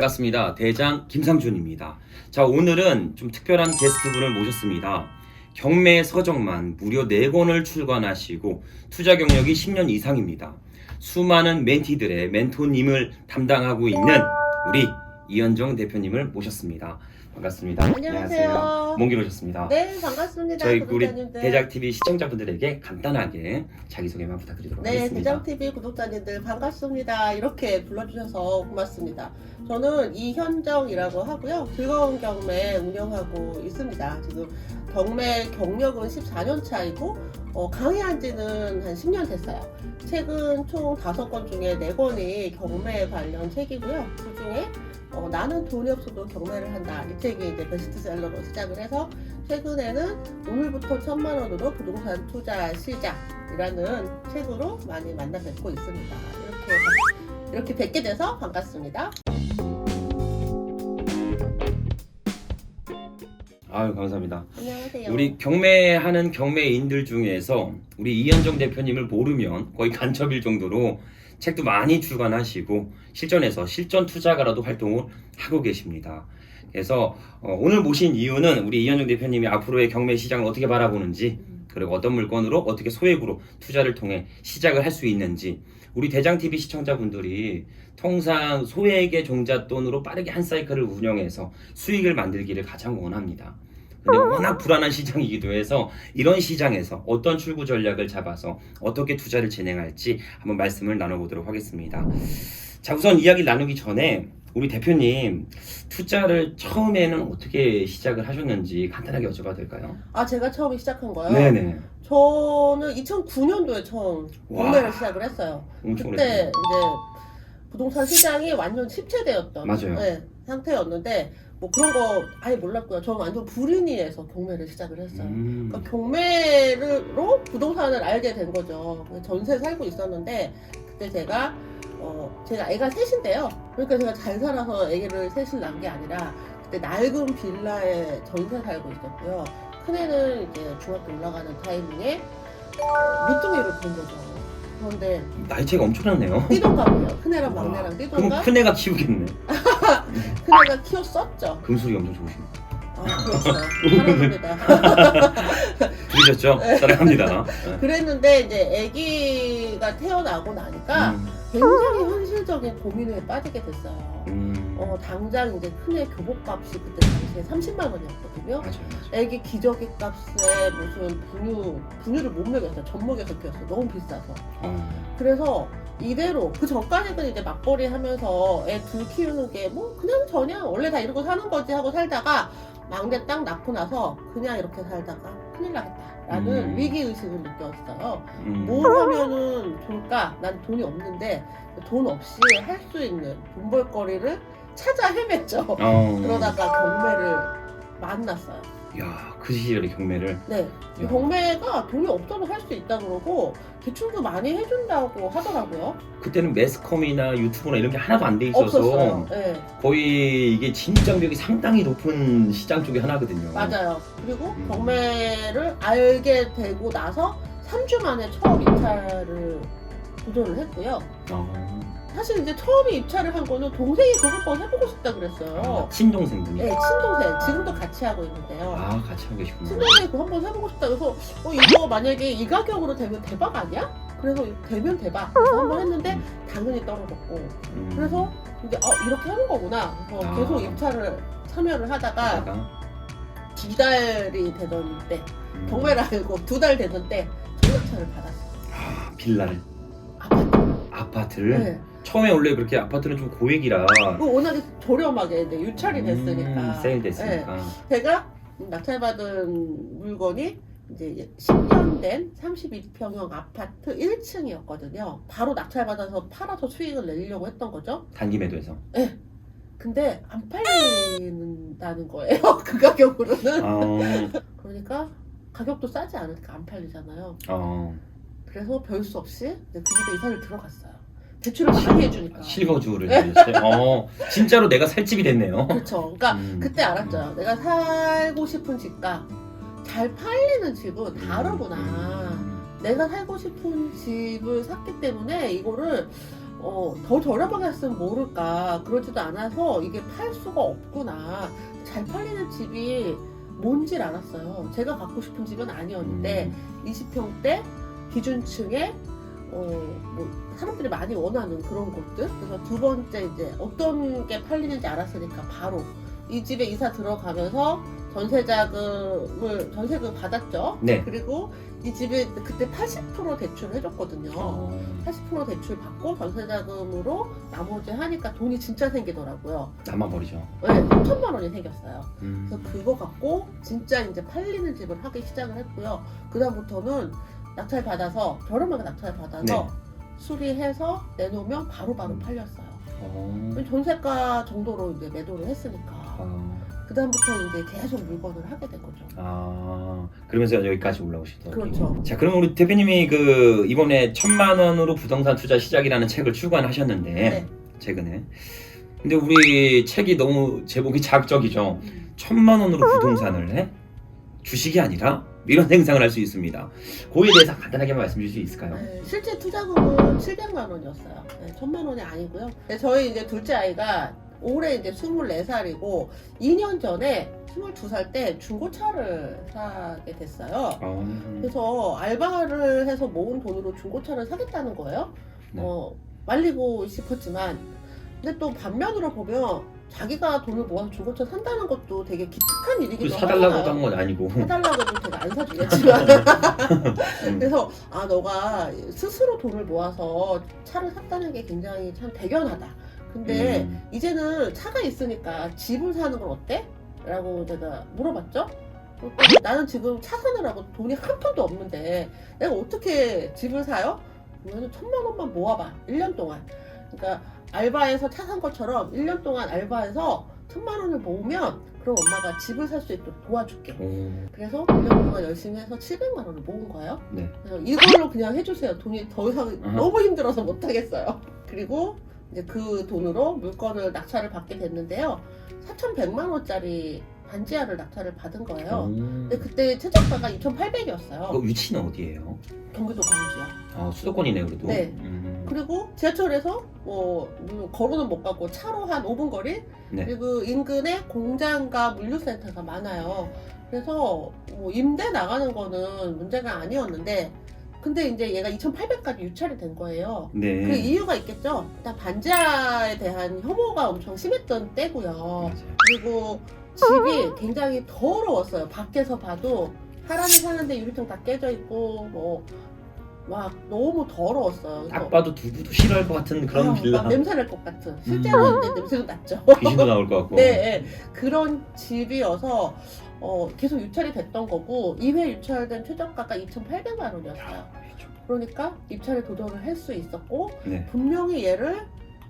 반갑습니다. 대장 김상준입니다. 자, 오늘은 좀 특별한 게스트분을 모셨습니다. 경매 서적만 무려 4권을 출간하시고 투자 경력이 10년 이상입니다. 수많은 멘티들의 멘토님을 담당하고 있는 우리 이현정 대표님을 모셨습니다. 반갑습니다. 안녕하세요. 먼길 오셨습니다. 네, 반갑습니다. 저희 우리 구독자님들. 대작TV 시청자분들에게 간단하게 자기소개만 부탁드리도록 네, 하겠습니다. 대장TV 구독자님들 반갑습니다. 이렇게 불러주셔서 고맙습니다. 저는 이현정이라고 하고요. 즐거운 경매 운영하고 있습니다. 지금 경매 경력은 14년 차이고 어, 강의한 지는 한 10년 됐어요. 책은 총 5권 중에 4권이 경매 관련 책이고요. 그 중에 어, 나는 돈이 없어도 경매를 한다. 이 책이 이제 베스트셀러로 시작을 해서 최근에는 오늘부터 천만 원으로 부동산 투자 시작이라는 책으로 많이 만나 뵙고 있습니다. 이렇게 이렇게 뵙게 돼서 반갑습니다. 아유, 감사합니다. 안녕하세요. 우리 경매하는 경매인들 중에서 우리 이현정 대표님을 모르면 거의 간첩일 정도로 책도 많이 출간하시고 실전에서 실전 투자가라도 활동을 하고 계십니다. 그래서 어, 오늘 모신 이유는 우리 이현정 대표님이 앞으로의 경매 시장을 어떻게 바라보는지 그리고 어떤 물건으로 어떻게 소액으로 투자를 통해 시작을 할 수 있는지 우리 대장TV 시청자분들이 통상 소액의 종잣돈으로 빠르게 한 사이클을 운영해서 수익을 만들기를 가장 원합니다. 근데 워낙 불안한 시장이기도 해서 이런 시장에서 어떤 출구 전략을 잡아서 어떻게 투자를 진행할지 한번 말씀을 나눠보도록 하겠습니다. 자, 우선 이야기 나누기 전에 우리 대표님 투자를 처음에는 어떻게 시작을 하셨는지 간단하게 여쭤봐도 될까요? 아 제가 처음에 시작한 거요. 네네. 저는 2009년도에 처음 와. 경매를 시작을 했어요. 엄청 그때 오래됐네요. 이제 부동산 시장이 완전 침체되었던 맞아요. 네, 상태였는데 뭐 그런 거 아예 몰랐고요. 저는 완전 불인이에서 경매를 시작을 했어요. 음. 그러니까 경매로 부동산을 알게 된 거죠. 전세 살고 있었는데 그때 제가 어 제가 애가 셋인데요. 그러니까 제가 잘 살아서 애를 셋을 낳은 게 아니라 그때 낡은 빌라에 전세 살고 있었고요. 큰애는 이제 중학교 올라가는 타이밍에 어, 밑둥이를 본 거죠. 그런데 나이 차이가 엄청나네요. 띠동갑이에요. 큰애랑 와. 막내랑 그럼 띠동갑. 큰애가 키우겠네. 큰애가 키웠었죠. 금술이 엄청 좋으십니다. 아 그렇죠. 사랑합니다. 들으셨죠? 사랑합니다. 네. 그랬는데 이제 아기가 태어나고 나니까 음, 굉장히 현실적인 고민에 빠지게 됐어요. 음. 어, 당장 이제 큰애 교복값이 그때 당시에 30만 원이었거든요. 맞아요, 맞아요. 애기 기저귀 값에 무슨 분유, 분유를 못 먹였어요. 젖 먹여서 키웠어요. 너무 비싸서. 어. 그래서 이대로 그 전까지는 이제 맞벌이 하면서 애 둘 키우는 게 뭐 그냥 저냥 원래 다 이러고 사는 거지 하고 살다가 막내 딱 낳고 나서 그냥 이렇게 살다가 큰일 나겠다라는 음. 위기 의식을 느꼈어요. 음. 뭘 하면은 좋을까? 난 돈이 없는데 돈 없이 할 수 있는 돈 벌거리를 찾아 헤맸죠. 어. 그러다가 경매를 만났어요. 야, 그 시절에 경매를. 네. 이 야. 경매가 돈이 없어도 할 수 있다 그러고 대출도 많이 해준다고 하더라고요. 그때는 매스컴이나 유튜브나 이런 게 하나도 안 돼 있어서 없었어요. 네, 거의 이게 진입장벽이 상당히 높은 시장 중에 하나거든요. 맞아요. 그리고 음. 경매를 알게 되고 나서 3주 만에 처음 입찰을 도전을 했고요. 어. 사실 이제 처음에 입찰을 한 거는 동생이 그거 한번 해보고 싶다 그랬어요. 아, 친동생분이. 네, 친동생. 지금도 같이 하고 있는데요. 아, 같이 하고 계시구나. 친동생이 그거 한번 해보고 싶다 그래서 어, 이거 만약에 이 가격으로 되면 대박 아니야? 그래서 되면 대박. 한번 했는데 당연히 떨어졌고. 음. 그래서 이제 어, 이렇게 하는 거구나. 그래서 아. 계속 입찰을 참여를 하다가 두 달이 되던 때 음. 경매를 알고 두 달 되던 때 청약차를 받았어요. 아, 빌라를 아파트. 아파트를 네. 처음에 원래 그렇게 아파트는 좀 고액이라 그 워낙에 저렴하게 이제 유찰이 됐으니까. 음, 세일 됐으니까. 네. 제가 낙찰받은 물건이 이제 10년 된 32평형 아파트 1층이었거든요. 바로 낙찰받아서 팔아서 수익을 내려고 했던 거죠. 단기 매도해서. 근데 안 팔린다는 거예요. 그 가격으로는. 어, 그러니까 가격도 싸지 않으니까 안 팔리잖아요. 어, 그래서 별 수 없이 이제 그 집에 이사를 들어갔어요. 대출을 많이 해주니까. 실거주를 해주셨어요. 어, 진짜로 내가 살 집이 됐네요. 그렇죠. 그러니까 음. 그때 알았죠. 내가 살고 싶은 집과 잘 팔리는 집은 다르구나. 음. 내가 살고 싶은 집을 샀기 때문에 이거를 어, 더 저렴하게 했으면 모를까 그러지도 않아서 이게 팔 수가 없구나 잘 팔리는 집이 뭔지 알았어요 제가 갖고 싶은 집은 아니었는데 음. 20평대 기준층에 어, 뭐 사람들이 많이 원하는 그런 곳들 그래서 두 번째 이제 어떤 게 팔리는지 알았으니까 바로 이 집에 이사 들어가면서 전세자금을 전세금 받았죠 네. 그리고 이 집에 그때 80% 대출을 해줬거든요 어. 80% 대출 받고 전세자금으로 나머지 하니까 돈이 진짜 생기더라고요. 남아버리죠. 네, 3천만 원이 생겼어요. 음. 그래서 그거 갖고 진짜 이제 팔리는 집을 하기 시작을 했고요. 그다음부터는 낙찰 받아서 저렴하게 낙찰 받아서 네. 수리해서 내놓으면 바로바로 음. 팔렸어요. 어. 전세가 정도로 이제 매도를 했으니까 어. 그다음부터 이제 계속 물건을 하게 된 거죠. 아 그러면서 여기까지 올라오시더라고요. 그렇죠. 자 그럼 우리 대표님이 그 이번에 천만 원으로 부동산 투자 시작이라는 책을 출간하셨는데 네. 최근에 근데 우리 책이 너무 제목이 자극적이죠. 음. 천만 원으로 부동산을 해 주식이 아니라 이런 생상을 할 수 있습니다. 그에 대해서 간단하게 말씀 주실 수 있을까요? 네, 실제 투자금은 700만 원이었어요. 네, 1000만 원이 아니고요. 네, 저희 이제 둘째 아이가 올해 이제 24살이고 2년 전에 22살 때 중고차를 사게 됐어요. 어, 그래서 알바를 해서 모은 돈으로 중고차를 사겠다는 거예요. 네. 어, 말리고 싶었지만 근데 또 반면으로 보면 자기가 돈을 모아서 중고차 산다는 것도 되게 기특한 그 일이기도 사달라고도 하잖아요. 한건 아니고. 사달라고 해도 제가 안 사주겠지만 음. 그래서 아 너가 스스로 돈을 모아서 차를 샀다는 게 굉장히 참 대견하다. 근데 음. 이제는 차가 있으니까 집을 사는 건 어때? 라고 제가 물어봤죠. 나는 지금 차 사느라고 돈이 한 푼도 없는데 내가 어떻게 집을 사요? 그러면 천만 원만 모아봐. 1년 동안. 그러니까 알바해서 차 산 것처럼 1년 동안 알바해서 천만 원을 모으면 그럼 엄마가 집을 살 수 있도록 도와줄게. 오, 그래서 1년 동안 열심히 해서 700만 원을 모은 거예요. 네. 그래서 이걸로 그냥 해주세요. 돈이 더 이상 아하. 너무 힘들어서 못하겠어요. 그리고 이제 그 돈으로 물건을 낙찰을 받게 됐는데요. 4,100만 원짜리 반지하를 낙찰을 받은 거예요. 오. 근데 그때 최저가가 2,800이었어요. 그 위치는 어디예요? 경기도 광주요. 아 수도권이네 그래도. 네. 음. 그리고 지하철에서 뭐 음, 걸어는 못 가고 차로 한 5분 거리 네. 그리고 인근에 공장과 물류센터가 많아요. 그래서 뭐 임대 나가는 거는 문제가 아니었는데 근데 이제 얘가 2,800까지 유찰이 된 거예요. 네. 그 이유가 있겠죠. 일단 반지하에 대한 혐오가 엄청 심했던 때고요. 맞아요. 그리고 집이 굉장히 더러웠어요. 밖에서 봐도 사람이 사는데 유리창 다 깨져 있고 뭐 막 너무 더러웠어요. 그래서 딱 봐도 누구도 싫어할 것 같은 그런 아, 빌라. 막 냄새 날 것 같은. 실제로 는 냄새도 났죠. 귀신도 나올 것 같고. 네, 네. 그런 집이어서 어, 계속 유찰이 됐던 거고 2회 유찰된 최저가가 2,800만 원이었어요. 그러니까 입찰에 도전을 할 수 있었고 네. 분명히 얘를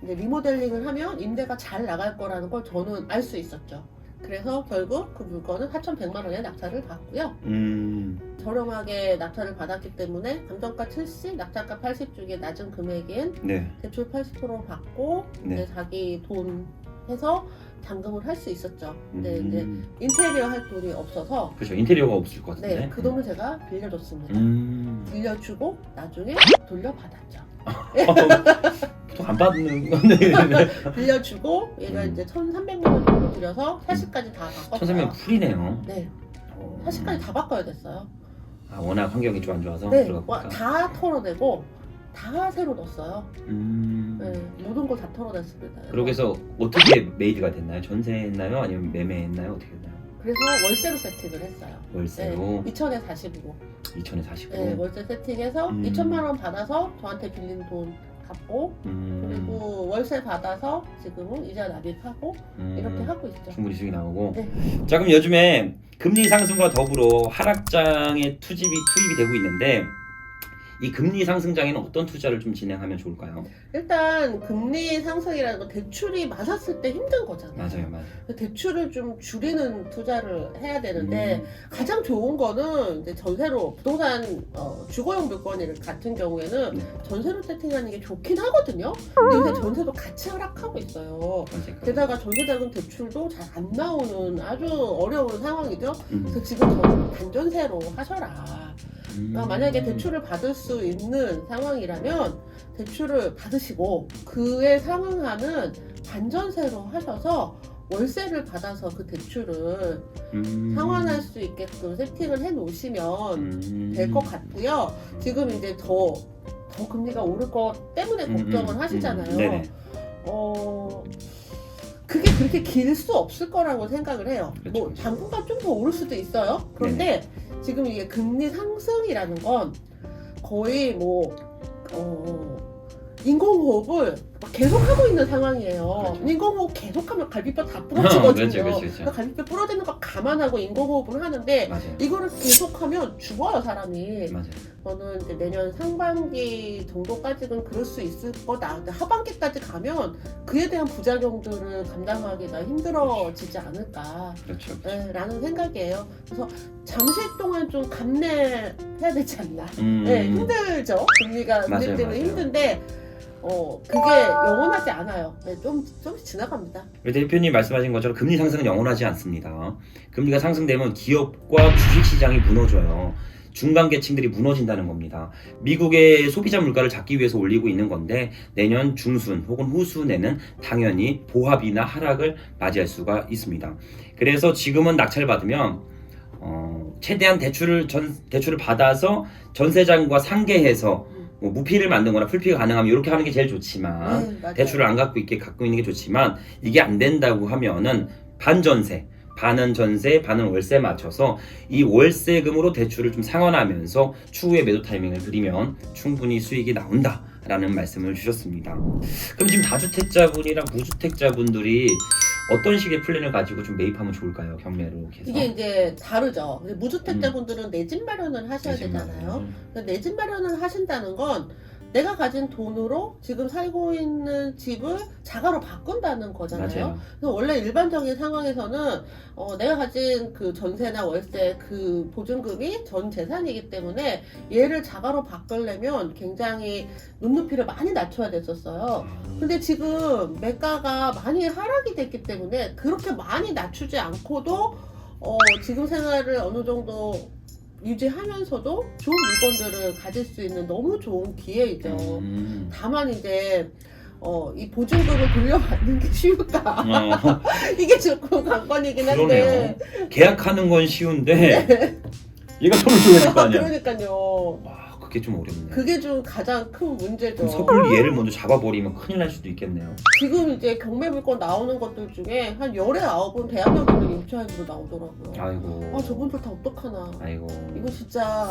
이제 리모델링을 하면 임대가 잘 나갈 거라는 걸 저는 알 수 있었죠. 그래서 결국 그 물건은 4,100만 원에 낙찰을 받고요. 음. 저렴하게 낙찰을 받았기 때문에 감정가 70, 낙찰가 80 중에 낮은 금액인 네. 대출 80% 받고 네. 이제 자기 돈 해서 잔금을 할 수 있었죠. 근데 이제 음. 인테리어 할 돈이 없어서 그렇죠. 인테리어가 없을 것 같은데. 네, 그 돈을 제가 빌려줬습니다. 음. 빌려주고 나중에 돌려받았죠. 보통 안 받는 건데. 빌려주고 얘가 음. 이제 1,300만 원 정도 들여서 사시까지 다 바꿨어요. 천사면 풀이네요. 네, 어. 사시까지 다 바꿔야 됐어요. 아 워낙 환경이 좀 안 좋아서 네, 들어가 와, 보니까. 다 털어내고 다 새로 넣었어요. 음. 네, 모든 걸 다 털어냈습니다. 그러고 해서 어떻게 메이드가 됐나요? 전세했나요? 아니면 매매했나요? 어떻게 했나요? 그래서 월세로 세팅을 했어요. 월세로 네, 2천에 45. 2천에 49. 네, 월세 세팅해서 음. 2천만 원 받아서 저한테 빌린 돈 갚고 음. 그리고 월세 받아서 지금은 이자 납입하고 음. 이렇게 하고 있죠. 충분히 수익이 나오고. 네. 자 그럼 요즘에 금리 상승과 더불어 하락장에 투집이 투입이 되고 있는데 이 금리 상승 장에는 어떤 투자를 좀 진행하면 좋을까요? 일단 금리 상승이라는 건 대출이 많았을 때 힘든 거잖아요. 맞아요, 맞아요. 대출을 좀 줄이는 투자를 해야 되는데 음. 가장 좋은 거는 이제 전세로 부동산 어, 주거용 물건 같은 경우에는 네. 전세로 세팅하는 게 좋긴 하거든요. 근데 요새 전세도 같이 하락하고 있어요. 전세가. 게다가 전세자금 대출도 잘 안 나오는 아주 어려운 상황이죠. 음. 그래서 지금 전 단전세로 하셔라. 그러니까 만약에 대출을 받을 수 있는 상황이라면 대출을 받으시고 그에 상응하는 반전세로 하셔서 월세를 받아서 그 대출을 음. 상환할 수 있게끔 세팅을 해 놓으시면 음. 될 것 같고요. 지금 이제 더, 더 금리가 오를 것 때문에 음, 걱정을 음, 하시잖아요. 음. 어, 그게 그렇게 길 수 없을 거라고 생각을 해요. 그렇죠, 뭐, 그렇죠. 당분간 좀 더 오를 수도 있어요. 그런데 지금 이게 금리 상승이라는 건 거의 뭐, 어, 인공호흡을 막 계속 하고 있는 상황이에요. 그렇죠. 인공호흡 계속하면 갈비뼈 다 부러지거든요. 그렇죠, 그렇죠, 그렇죠. 그러니까 갈비뼈 부러지는 거 감안하고 인공호흡을 하는데 맞아요. 이거를 계속하면 죽어요 사람이. 맞아요. 저는 이제 내년 상반기 정도까지는 그럴 수 있을 거다. 근데 하반기까지 가면 그에 대한 부작용들을 감당하기가 힘들어지지 않을까. 그렇죠. 네, 라는 생각이에요. 그래서 잠시 동안 좀 감내해야 되지 않나. 음. 네, 힘들죠. 금리가 금리 맞아요, 때문에 맞아요. 힘든데, 어, 그게 영원하지 않아요. 네, 좀, 좀 지나갑니다. 우리 대표님 말씀하신 것처럼 금리 상승은 영원하지 않습니다. 금리가 상승되면 기업과 주식 시장이 무너져요. 중간 계층들이 무너진다는 겁니다. 미국의 소비자 물가를 잡기 위해서 올리고 있는 건데 내년 중순 혹은 후순에는 당연히 보합이나 하락을 맞이할 수가 있습니다. 그래서 지금은 낙찰 받으면 어, 최대한 대출을 전 대출을 받아서 전세장과 상계해서 뭐 무피를 만든거나 풀피가 가능하면 이렇게 하는 게 제일 좋지만 네, 맞아요. 대출을 안 갖고 있게 갖고 있는 게 좋지만 이게 안 된다고 하면은 반전세 반은 전세, 반은 월세 맞춰서 이 월세금으로 대출을 좀 상환하면서 추후에 매도 타이밍을 들이면 충분히 수익이 나온다라는 말씀을 주셨습니다. 그럼 지금 다주택자분이랑 무주택자분들이 어떤 식의 플랜을 가지고 좀 매입하면 좋을까요? 경매로 해서 이게 이제 다르죠. 무주택자분들은 내 집 마련을 하셔야 네, 되잖아요. 내 집 마련을 하신다는 건 내가 가진 돈으로 지금 살고 있는 집을 자가로 바꾼다는 거잖아요. 맞아요. 그래서 원래 일반적인 상황에서는 어, 내가 가진 그 전세나 월세 그 보증금이 전 재산이기 때문에 얘를 자가로 바꾸려면 굉장히 눈높이를 많이 낮춰야 됐었어요. 근데 지금 매가가 많이 하락이 됐기 때문에 그렇게 많이 낮추지 않고도 어, 지금 생활을 어느 정도 유지하면서도 좋은 물건들을 가질 수 있는 너무 좋은 기회이죠. 음. 다만 이제 어, 이 보증금을 돌려받는 게 쉬울까? 어, 이게 조금 관건이긴 한데. 그러네요. 계약하는 건 쉬운데 얘가 돈을 줘야 될거 아니야. 그러니까요. 와, 그게 좀 어렵네. 그게 좀 가장 큰 문제죠. 그럼 섣불리 얘를 먼저 잡아버리면 큰일 날 수도 있겠네요. 지금 이제 경매 물건 나오는 것들 중에 한 열에 아홉은 대한민국 임차인으로 나오더라고요. 아이고. 아, 저분들 다 어떡하나. 아이고. 이거 진짜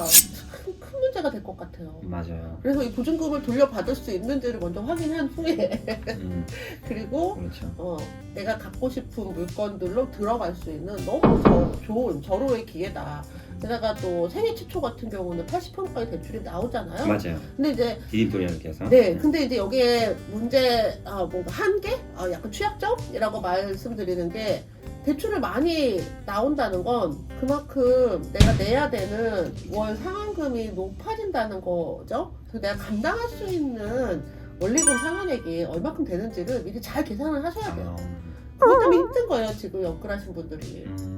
큰, 큰 문제가 될 것 같아요. 맞아요. 그래서 이 보증금을 돌려받을 수 있는지를 먼저 확인한 후에 음, 그리고 그렇죠. 어, 내가 갖고 싶은 물건들로 들어갈 수 있는 너무 저, 좋은 절호의 기회다. 게다가 또 생애 최초 같은 경우는 80평까지 대출이 나오잖아요. 맞아요. 근데 이제 디딤돌이 이렇게 해서. 네, 근데 이제 여기에 문제, 아, 뭔가 한계? 아, 약간 취약점이라고 말씀드리는 게 대출을 많이 나온다는 건 그만큼 내가 내야 되는 월 상환금이 높아진다는 거죠. 그래서 내가 감당할 수 있는 원리금 상환액이 얼마큼 되는지를 미리 잘 계산을 하셔야 돼요. 아, 그것 때문에 힘든 거예요, 지금 업글하신 분들이. 음,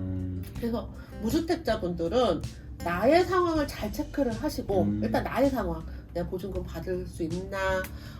그래서 무주택자분들은 나의 상황을 잘 체크를 하시고 음. 일단 나의 상황 내가 보증금 받을 수 있나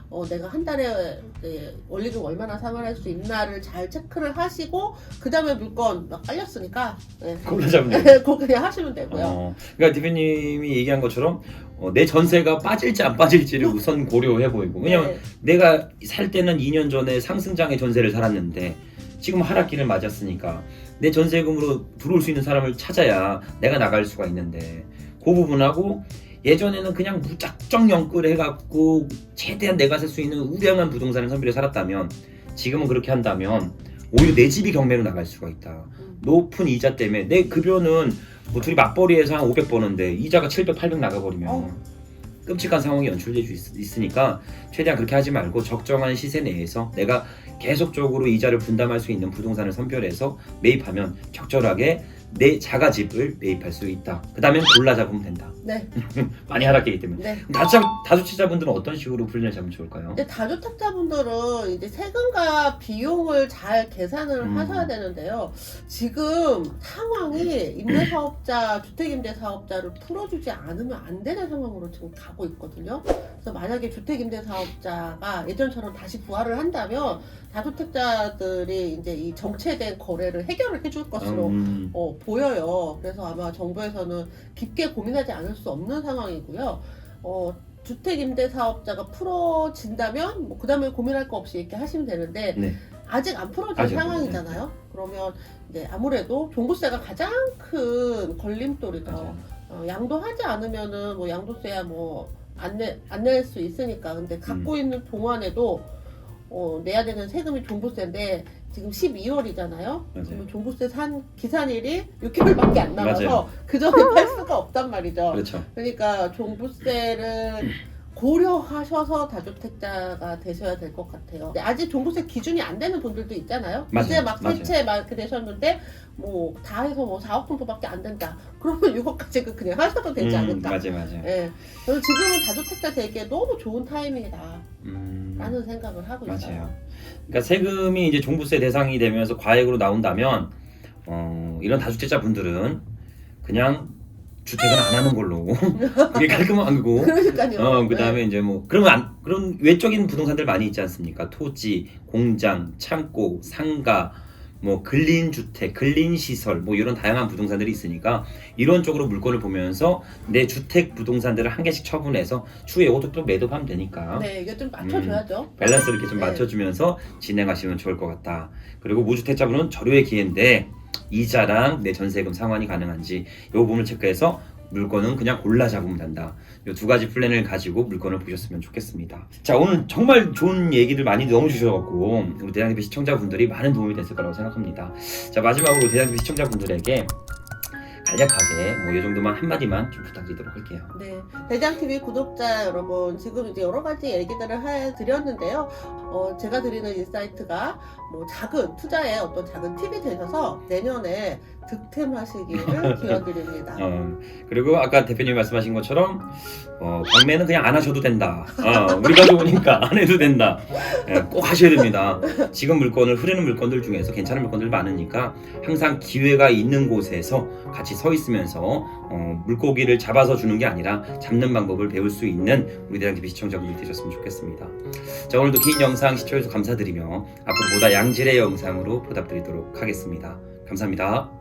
어, 내가 한 달에 네, 원리금 얼마나 상환할 수 있나를 잘 체크를 하시고 그 다음에 물건 막 깔렸으니까 네. 골라 잡는. 거. 그거 그냥 하시면 되고요 어, 그러니까 대표님이 얘기한 것처럼 어, 내 전세가 빠질지 안 빠질지를 우선 고려해 보이고 왜냐면 네. 내가 살 때는 2년 전에 상승장의 전세를 살았는데 지금 하락기를 맞았으니까 내 전세금으로 들어올 수 있는 사람을 찾아야 내가 나갈 수가 있는데 그 부분하고 예전에는 그냥 무작정 영끌 해갖고 최대한 내가 살 수 있는 우량한 부동산을 선별해 살았다면 지금은 그렇게 한다면 오히려 내 집이 경매로 나갈 수가 있다. 음. 높은 이자 때문에 내 급여는 뭐 둘이 맞벌이해서 한 500 버는데 이자가 700, 800 나가버리면 어. 끔찍한 상황이 연출될 수 있, 있으니까 최대한 그렇게 하지 말고 적정한 시세 내에서 내가 계속적으로 이자를 분담할 수 있는 부동산을 선별해서 매입하면 적절하게 내 자가집을 매입할 수 있다. 그 다음에 골라 잡으면 된다. 네, 많이 하락되기 때문에. 네. 다주, 다주택자분들은 어떤 식으로 플랜을 잡으면 좋을까요? 근데 다주택자분들은 이제 세금과 비용을 잘 계산을 음. 하셔야 되는데요. 지금 상황이 임대사업자, 주택임대사업자를 풀어주지 않으면 안 되는 상황으로 지금 가고 있거든요. 그래서 만약에 주택임대사업자가 예전처럼 다시 부활을 한다면 다주택자들이 이제 이 정체된 거래를 해결을 해줄 것으로 음, 어, 보여요. 그래서 아마 정부에서는 깊게 고민하지 않을 수 없는 상황이고요. 어, 주택 임대 사업자가 풀어진다면 뭐 그다음에 고민할 거 없이 이렇게 하시면 되는데 네. 아직 안 풀어진 아직 안 상황이잖아요. 그러면 이제 아무래도 종부세가 가장 큰 걸림돌이죠. 맞아요. 어, 양도하지 않으면은 뭐 양도세야 뭐 안 내 안 낼 수 있으니까 근데 갖고 음. 있는 동안에도 어, 내야 되는 세금이 종부세인데 지금 12월이잖아요. 그러면 종부세 산 기산일이 6개월밖에 안 남아서 맞아요. 그 전에 팔 수가 없단 말이죠. 그렇죠. 그러니까 종부세를 고려하셔서 다주택자가 되셔야 될 것 같아요. 근데 아직 종부세 기준이 안 되는 분들도 있잖아요. 맞아요. 이제 막 맞아요. 세채 막 이렇게 되셨는데 뭐 다 해서 뭐 4억 정도밖에 안 된다. 그러면 6억까지 그냥 하셔도 되지 음, 않을까. 맞아요, 맞아요. 예. 저는 지금은 다주택자 되기에 너무 좋은 타이밍이다. 음, 라는 생각을 하고 있어요. 맞아요. 그러니까 세금이 이제 종부세 대상이 되면서 과액으로 나온다면 어, 이런 다주택자 분들은 그냥 주택은 안 하는 걸로 그게 깔끔한 거고 그러니까요. 어, 그 다음에 이제 뭐, 그러면 안, 그런 외적인 부동산들 많이 있지 않습니까? 토지, 공장, 창고, 상가, 뭐, 근린 주택, 근린 시설, 뭐, 이런 다양한 부동산들이 있으니까, 이런 쪽으로 물건을 보면서 내 주택 부동산들을 한 개씩 처분해서 추후에 이것도 또 매도하면 되니까, 네, 이게 좀 맞춰줘야죠. 밸런스를 이렇게 좀 네. 맞춰주면서 진행하시면 좋을 것 같다. 그리고 무주택자분은 절호의 기회인데, 이자랑 내 전세금 상환이 가능한지, 이 부분을 체크해서 물건은 그냥 골라 잡으면 된다. 이 두 가지 플랜을 가지고 물건을 보셨으면 좋겠습니다. 자, 오늘 정말 좋은 얘기를 많이 넣어주셔갖고, 우리 대장TV 시청자분들이 많은 도움이 됐을 거라고 생각합니다. 자, 마지막으로 대장TV 시청자분들에게 간략하게 뭐 이 정도만 한마디만 좀 부탁드리도록 할게요. 네, 대장TV 구독자 여러분, 지금 이제 여러 가지 얘기들을 해 드렸는데요. 어, 제가 드리는 인사이트가 뭐 작은 투자에 어떤 작은 팁이 되셔서 내년에 득템하시기를 기원드립니다. 어, 그리고 아까 대표님 말씀하신 것처럼 어, 경매는 그냥 안 하셔도 된다. 어, 우리가 좋으니까 안 해도 된다. 예, 꼭 하셔야 됩니다. 지금 물건을 흐르는 물건들 중에서 괜찮은 물건들 많으니까 항상 기회가 있는 곳에서 같이 서 있으면서 어, 물고기를 잡아서 주는 게 아니라 잡는 방법을 배울 수 있는 우리 대장TV 시청자분들 되셨으면 좋겠습니다. 자 오늘도 긴 영상 시청해주셔서 감사드리며 앞으로 보다 양질의 영상으로 보답드리도록 하겠습니다. 감사합니다.